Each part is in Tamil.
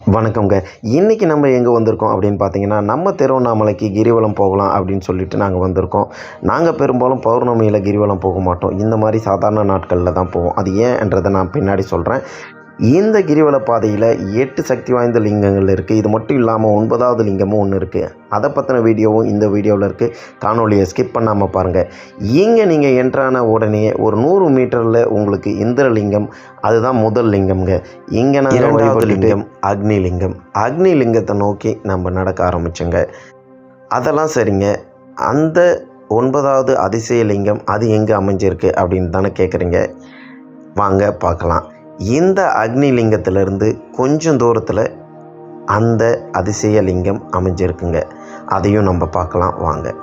வணக்கம்ங்க. இன்றைக்கி நம்ம எங்கே வந்திருக்கோம் அப்படின்னு பார்த்தீங்கன்னா நம்ம திருவண்ணாமலைக்கு கிரிவலம் போகலாம் அப்படின்னு சொல்லிட்டு நாங்கள் வந்திருக்கோம். நாங்கள் பெரும்பாலும் பௌர்ணமியில் கிரிவலம் போக மாட்டோம். இந்த மாதிரி சாதாரண நாட்களில் தான் போவோம். அது ஏன்ன்றதை நான் பின்னாடி சொல்கிறேன் இந்த கிரிவல பாதையில் எட்டு சக்தி வாய்ந்த லிங்கங்கள் இருக்குது இது மட்டும் இல்லாமல் ஒன்பதாவது லிங்கமும் ஒன்று இருக்குது அதை பற்றின வீடியோவும் இந்த வீடியோவில் இருக்குது காணொலியை ஸ்கிப் பண்ணாமல் பாருங்கள் இங்கே நீங்கள் என்ட்ரான உடனே ஒரு நூறு மீட்டரில் உங்களுக்கு இந்திரலிங்கம் அதுதான் முதல் லிங்கம்ங்க. இங்கே நான் இரண்டாவது லிங்கம் அக்னி லிங்கம் அக்னி லிங்கத்தை நோக்கி நம்ம நடக்க ஆரம்பிச்சோங்க. அதெல்லாம் சரிங்க. அந்த ஒன்பதாவது அதிசய லிங்கம் அது எங்கே அமைஞ்சிருக்கு அப்படின்னு தானே கேட்குறீங்க வாங்க பார்க்கலாம். இந்த அக்னிலிங்கத்திலிருந்து கொஞ்சம் தூரத்தில் அந்த அதிசய லிங்கம் அமைஞ்சிருக்குங்க. அதையும் நம்ம பார்க்கலாம் வாங்க.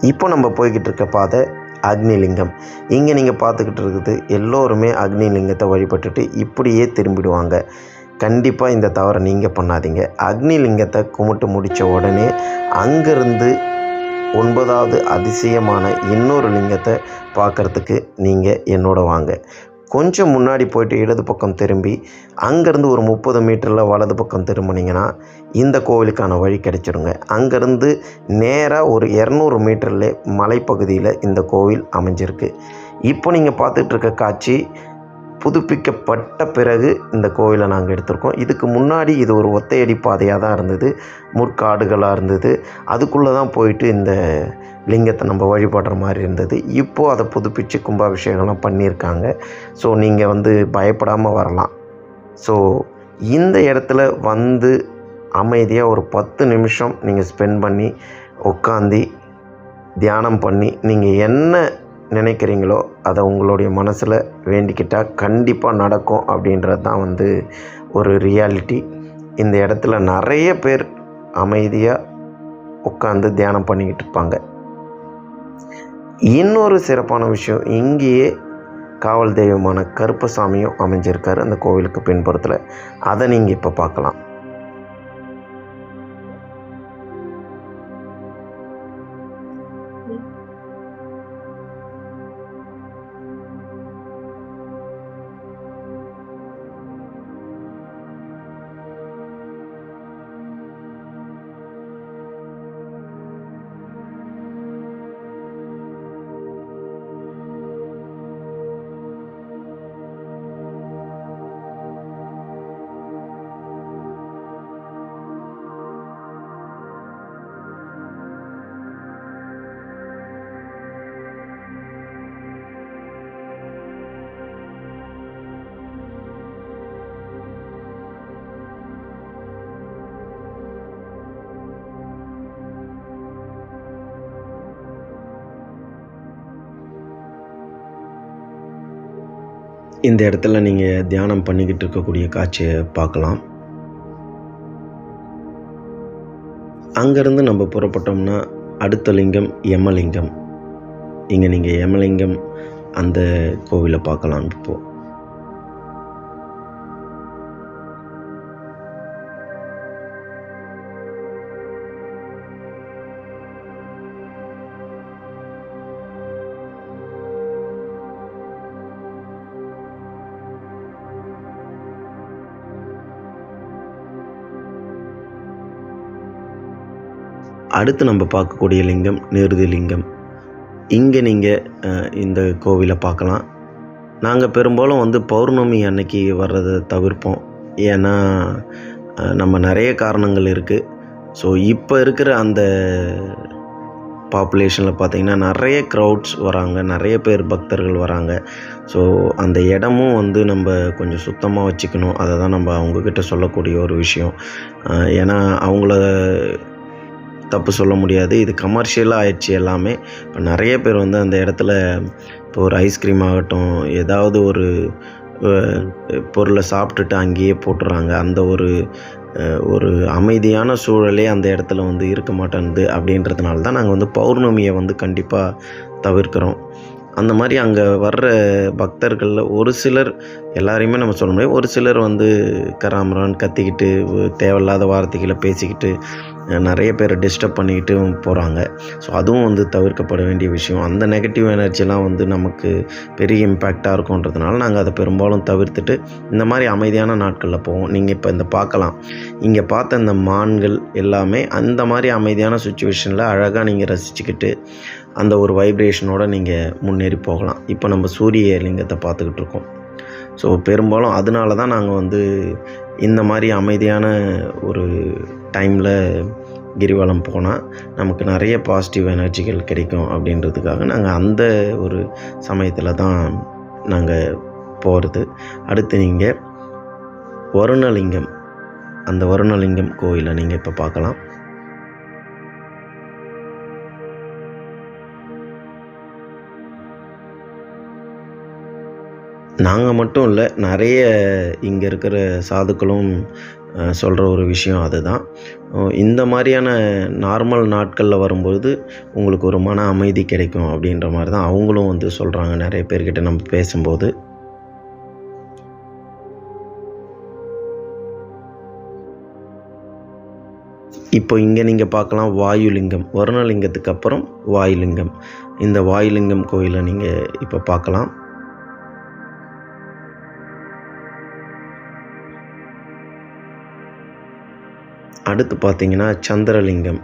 இப்போ நம்ம போய்கிட்டு இருக்க பாதை அக்னி லிங்கம் இங்கே நீங்கள் பார்த்துக்கிட்டு இருக்குது எல்லோருமே அக்னி லிங்கத்தை வழிபட்டுட்டு இப்படியே திரும்பிடுவாங்க. கண்டிப்பாக இந்த தவறை நீங்கள் பண்ணாதீங்க. அக்னி லிங்கத்தை கும்பிட்டு முடித்த உடனே அங்கேருந்து ஒன்பதாவது அதிசயமான இன்னொரு லிங்கத்தை பார்க்குறதுக்கு நீங்கள் என்னோட வாங்க. கொஞ்சம் முன்னாடி போயிட்டு இடது பக்கம் திரும்பி அங்கேருந்து ஒரு முப்பது மீட்டரில் வலது பக்கம் திரும்பினீங்கன்னா இந்த கோவிலுக்கான வழி கிடச்சிடுங்க. அங்கேருந்து நேராக ஒரு இரநூறு மீட்டரில் மலைப்பகுதியில் இந்த கோவில் அமைஞ்சிருக்கு. இப்போ நீங்கள் பார்த்துட்ருக்க காட்சி புதுப்பிக்கப்பட்ட பிறகு இந்த கோவிலை நாங்கள் எடுத்திருக்கோம். இதுக்கு முன்னாடி இது ஒரு ஒத்தையடி பாதையாக தான் இருந்தது. முற்காடுகளாக இருந்தது. அதுக்குள்ளே தான் போயிட்டு இந்த லிங்கத்தை நம்ம வழிபடுற மாதிரி இருந்தது. இப்போது அதை புதுப்பித்து கும்பாபிஷேகம்லாம் பண்ணியிருக்காங்க. ஸோ நீங்கள் வந்து பயப்படாமல் வரலாம். ஸோ இந்த இடத்துல வந்து அமைதியாக ஒரு பத்து நிமிஷம் நீங்கள் ஸ்பெண்ட் பண்ணி உட்காந்து தியானம் பண்ணி நீங்கள் என்ன நினைக்கிறீங்களோ அதை உங்களுடைய மனசில் வேண்டிக்கிட்டால் கண்டிப்பாக நடக்கும் அப்படின்றது தான் வந்து ஒரு ரியாலிட்டி இந்த இடத்துல நிறைய பேர் அமைதியாக உட்காந்து தியானம் பண்ணிக்கிட்டு இருப்பாங்க. இன்னொரு சிறப்பான விஷயம் இங்கேயே காவல் தெய்வமான கருப்பசாமியும் அமைஞ்சிருக்காரு அந்த கோவிலுக்கு பின்புறத்தில். அதை நீங்கள் இப்போ பார்க்கலாம். இந்த இடத்துல நீங்கள் தியானம் பண்ணிக்கிட்டு இருக்கக்கூடிய காட்சியை பார்க்கலாம். அங்கேருந்து நம்ம புறப்பட்டோம்னா அடுத்த லிங்கம் யமலிங்கம். இங்கே நீங்கள் யமலிங்கம் அந்த கோவிலை பார்க்கலாம் இப்போது அடுத்து நம்ம பார்க்கக்கூடிய லிங்கம் நிருதி லிங்கம். இங்கே நீங்கள் இந்த கோவிலை பார்க்கலாம். நாங்கள் பெரும்பாலும் வந்து பௌர்ணமி அன்னைக்கு வர்றதை தவிர்ப்போம். ஏன்னா நம்ம நிறைய காரணங்கள் இருக்குது ஸோ இப்போ இருக்கிற அந்த பாப்புலேஷனில் பார்த்தீங்கன்னா நிறைய க்ரௌட்ஸ் வராங்க. நிறைய பேர் பக்தர்கள் வராங்க. ஸோ அந்த இடமும் வந்து நம்ம கொஞ்சம் சுத்தமாக வச்சுக்கணும். அதை தான் நம்ம அவங்கக்கிட்ட சொல்லக்கூடிய ஒரு விஷயம். ஏன்னா அவங்கள தப்பு சொல்ல முடியாது. இது கமர்ஷியலாக ஆயிடுச்சு எல்லாமே. இப்போ நிறைய பேர் வந்து அந்த இடத்துல இப்போ ஒரு ஐஸ்கிரீம் ஆகட்டும் ஏதாவது ஒரு பொருளை சாப்பிட்டுட்டு அங்கேயே போட்டுறாங்க. அந்த ஒரு ஒரு அமைதியான சூழலே அந்த இடத்துல வந்து இருக்க மாட்டேன்து அப்படின்றதுனால தான் நாங்கள் வந்து பௌர்ணமியை வந்து கண்டிப்பாக தவிர்க்கிறோம். அந்த மாதிரி அங்கே வர்ற பக்தர்களில் ஒரு சிலர் எல்லாரையுமே நம்ம சொல்ல முடியாது. ஒரு சிலர் வந்து கராமரான் கத்திக்கிட்டு தேவையில்லாத வார்த்தைகளை பேசிக்கிட்டு நிறைய பேரை டிஸ்டர்ப் பண்ணிக்கிட்டு போகிறாங்க ஸோ அதுவும் வந்து தவிர்க்கப்பட வேண்டிய விஷயம். அந்த நெகட்டிவ் எனர்ஜிலாம் வந்து நமக்கு பெரிய இம்பேக்டாக இருக்கும்ன்றதுனால நாங்கள் அதை பெரும்பாலும் தவிர்த்துட்டு இந்த மாதிரி அமைதியான நாட்களில் போவோம். நீங்கள் இப்போ இந்த பார்க்கலாம். இங்கே பார்த்த இந்த மான்கள் எல்லாமே அந்த மாதிரி அமைதியான சுச்சுவேஷனில் அழகாக நீங்கள் ரசிச்சுக்கிட்டு அந்த ஒரு வைப்ரேஷனோட நீங்கள் முன்னேறி போகலாம். இப்போ நம்ம சூரிய லிங்கத்தை பார்த்துக்கிட்டு இருக்கோம். ஸோ பெரும்பாலும் அதனால தான் நாங்கள் வந்து இந்த மாதிரி அமைதியான ஒரு டைமில் கிரிவலம் போனால் நமக்கு நிறைய பாசிட்டிவ் எனர்ஜிகள் கிடைக்கும் அப்படின்றதுக்காக நாங்கள் அந்த ஒரு சமயத்தில் தான் நாங்கள் போகிறது அடுத்து நீங்கள் வருணலிங்கம். அந்த வருணலிங்கம் கோயிலை நீங்கள் இப்போ பார்க்கலாம். நாங்கள் மட்டும் இல்லை நிறைய இங்கே இருக்கிற சாதுக்களும் சொல்கிற ஒரு விஷயம் அதுதான். இந்த மாதிரியான நார்மல் நாட்களில் வரும்பொழுது உங்களுக்கு ஒரு மன அமைதி கிடைக்கும் அப்படின்ற மாதிரி தான் அவங்களும் வந்து சொல்கிறாங்க நிறைய பேர்கிட்ட நம்ம பேசும்போது. இப்போ இங்கே நீங்கள் பார்க்கலாம் வாயுலிங்கம். வருணலிங்கத்துக்கு அப்புறம் வாயுலிங்கம். இந்த வாயுலிங்கம் கோயிலை நீங்கள் இப்போ பார்க்கலாம். அடுத்து பார்த்தீங்கன்னா சந்திரலிங்கம்.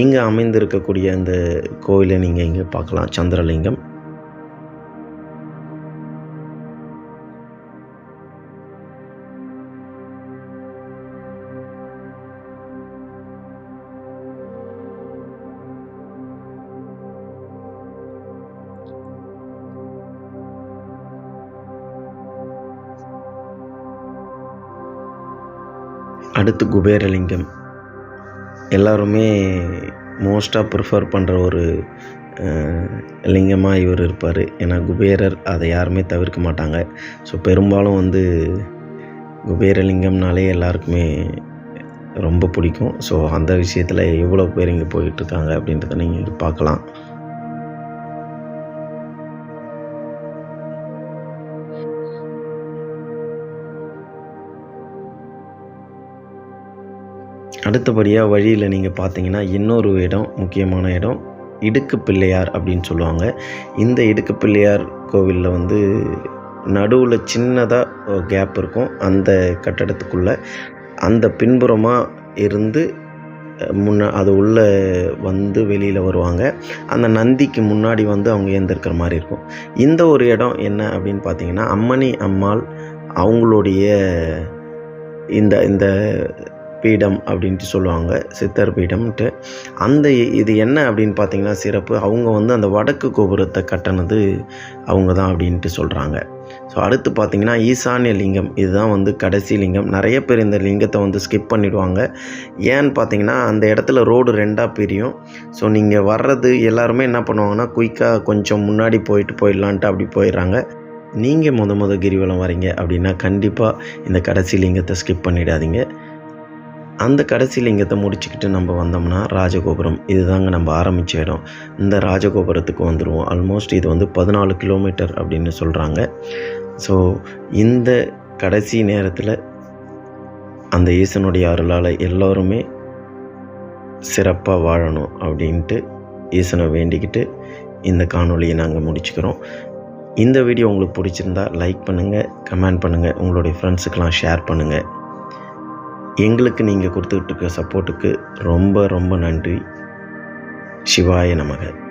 இங்கே அமைந்திருக்கக்கூடிய அந்த கோயிலை நீங்கள் இங்கே பார்க்கலாம் சந்திரலிங்கம். அடுத்து குபேரலிங்கம். எல்லாருமே மோஸ்ட்டாக ப்ரிஃபர் பண்ணுற ஒரு லிங்கமாக இவர் இருப்பார். ஏன்னா குபேரர் அதை யாருமே தவிர்க்க மாட்டாங்க. ஸோ பெரும்பாலும் வந்து குபேரலிங்கம்னாலே எல்லாருக்குமே ரொம்ப பிடிக்கும். ஸோ அந்த விஷயத்தில் எவ்வளோ பேர் இங்கே போயிட்டுருக்காங்க அப்படின்றத நீங்கள் பார்க்கலாம். அடுத்தபடியாக வழியில் நீங்கள் பார்த்தீங்கன்னா இன்னொரு இடம் முக்கியமான இடம் இடுக்கு பிள்ளையார் அப்படின்னு சொல்லுவாங்க. இந்த இடுக்கு பிள்ளையார் கோவிலில் வந்து நடுவில் சின்னதாக கேப் இருக்கும். அந்த கட்டடத்துக்குள்ளே அந்த பின்புறமாக இருந்து முன்ன அது உள்ளே வந்து வெளியில் வருவாங்க. அந்த நந்திக்கு முன்னாடி வந்து அவங்க ஏந்திருக்கிற மாதிரி இருக்கும். இந்த ஒரு இடம் என்ன அப்படின்னு பார்த்தீங்கன்னா அம்மணி அம்மாள் அவங்களுடைய இந்த இந்த பீடம் அப்படின்ட்டு சொல்லுவாங்க சித்தர் பீடம்ன்ட்டு. அந்த இது என்ன அப்படின்னு பார்த்தீங்கன்னா சிறப்பு. அவங்க வந்து அந்த வடக்கு கோபுரத்தை கட்டினது அவங்க தான் அப்படின்ட்டு சொல்கிறாங்க ஸோ அடுத்து பார்த்தீங்கன்னா ஈசானிய லிங்கம். இதுதான் வந்து கடைசி லிங்கம். நிறைய பேர் இந்த லிங்கத்தை வந்து ஸ்கிப் பண்ணிவிடுவாங்க ஏன்னு பார்த்தீங்கன்னா அந்த இடத்துல ரோடு ரெண்டாக பிரியும். ஸோ நீங்கள் வர்றது எல்லாருமே என்ன பண்ணுவாங்கன்னா குயிக்காக கொஞ்சம் முன்னாடி போயிட்டு போயிடலான்ட்டு அப்படி போயிடுறாங்க. நீங்கள் முத முத கிரிவலம் வரீங்க அப்படின்னா கண்டிப்பாக இந்த கடைசி லிங்கத்தை ஸ்கிப் பண்ணிடாதீங்க. அந்த கடைசி லிங்கத்தை முடிச்சுக்கிட்டு நம்ம வந்தோம்னா ராஜகோபுரம். இதுதாங்க நம்ம ஆரம்பித்த இடம். இந்த ராஜகோபுரத்துக்கு வந்துடுவோம் ஆல்மோஸ்ட் இது வந்து பதினாலு கிலோமீட்டர் அப்படின்னு சொல்கிறாங்க ஸோ இந்த கடைசி நேரத்தில் அந்த ஈசனுடைய அருளால் எல்லோருமே சிறப்பாக வாழணும் அப்படின்ட்டு ஈசனை வேண்டிக்கிட்டு இந்த காணொலியை நாங்கள் முடிச்சுக்கிறோம். இந்த வீடியோ உங்களுக்கு பிடிச்சிருந்தா லைக் பண்ணுங்கள் கமெண்ட் பண்ணுங்கள் உங்களுடைய ஃப்ரெண்ட்ஸுக்கெலாம் ஷேர் பண்ணுங்கள் எங்களுக்கு நீங்கள் கொடுத்துக்கிட்டு இருக்க சப்போர்ட்டுக்கு ரொம்ப ரொம்ப நன்றி. சிவாய நமக.